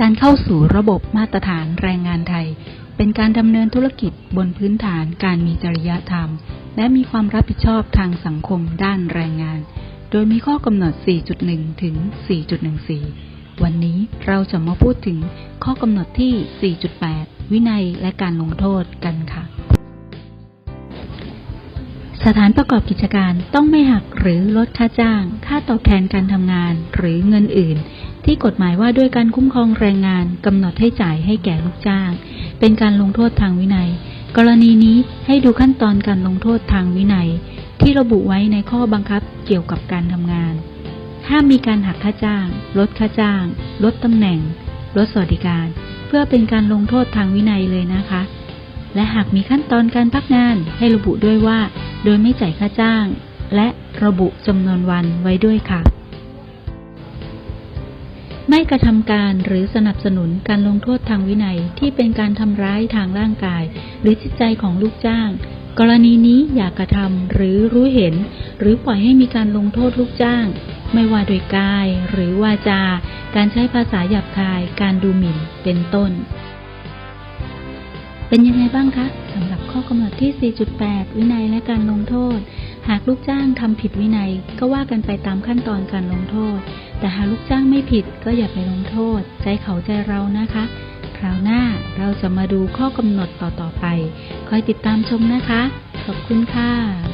การเข้าสู่ระบบมาตรฐานแรงงานไทย เป็นการดำเนินธุรกิจบนพื้นฐานการมีจริยธรรม และมีความรับผิดชอบทางสังคมด้านแรงงาน โดยมีข้อกำหนด 4.1 ถึง 4.14 วันนี้เราจะมาพูดถึงข้อกำหนดที่ 4.8 วินัยและการลงโทษกันค่ะ สถานประกอบกิจการต้องไม่หักหรือลดค่าจ้าง ค่าตอบแทนการทำงานหรือเงินอื่น ที่กฎหมายว่าด้วยการคุ้มครองแรงงานกำหนดให้จ่ายให้แก่ลูกจ้าง เป็นการลงโทษทางวินัย กรณีนี้ให้ดูขั้นตอนการลงโทษทางวินัย ที่ระบุไว้ในข้อบังคับเกี่ยวกับการทำงานห้ามมีการหักค่าจ้าง ลดค่าจ้าง ลดตำแหน่ง ลดสวัสดิการ พื่อเป็นการลงโทษทางวินัยเลยนะคะ และหากมีขั้นตอนการพักงานให้ระบุด้วยว่า โดยไม่จ่ายค่าจ้าง และระบุจำนวนวันไว้ด้วยค่ะ ไม่กระทำการหรือสนับสนุนการลงโทษทางวินัยที่เป็นการทำร้ายทางร่างกาย หรือจิตใจของลูกจ้าง กรณีนี้อย่ากกระทำหรือรู้เห็น หรือปล่อยให้มีการลงโทษลูกจ้าง ไม่ว่าโดยกายหรือวาจา การใช้ภาษาหยาบคาย การดูหมิ่น เป็นต้น เป็นยังไงบ้างคะสำหรับข้อกำหนดที่ 4.8 วินัยและการลงโทษ หากลูกจ้างทำผิดวินัย ก็ว่ากันไปตามขั้นตอนการลงโทษ แต่หากลูกจ้างไม่ผิดก็อย่าไปลงโทษ ใจเขาใจเรานะคะ คราวหน้าเราจะมาดูข้อกำหนดต่อๆไป คอยติดตามชมนะคะ ขอบคุณค่ะ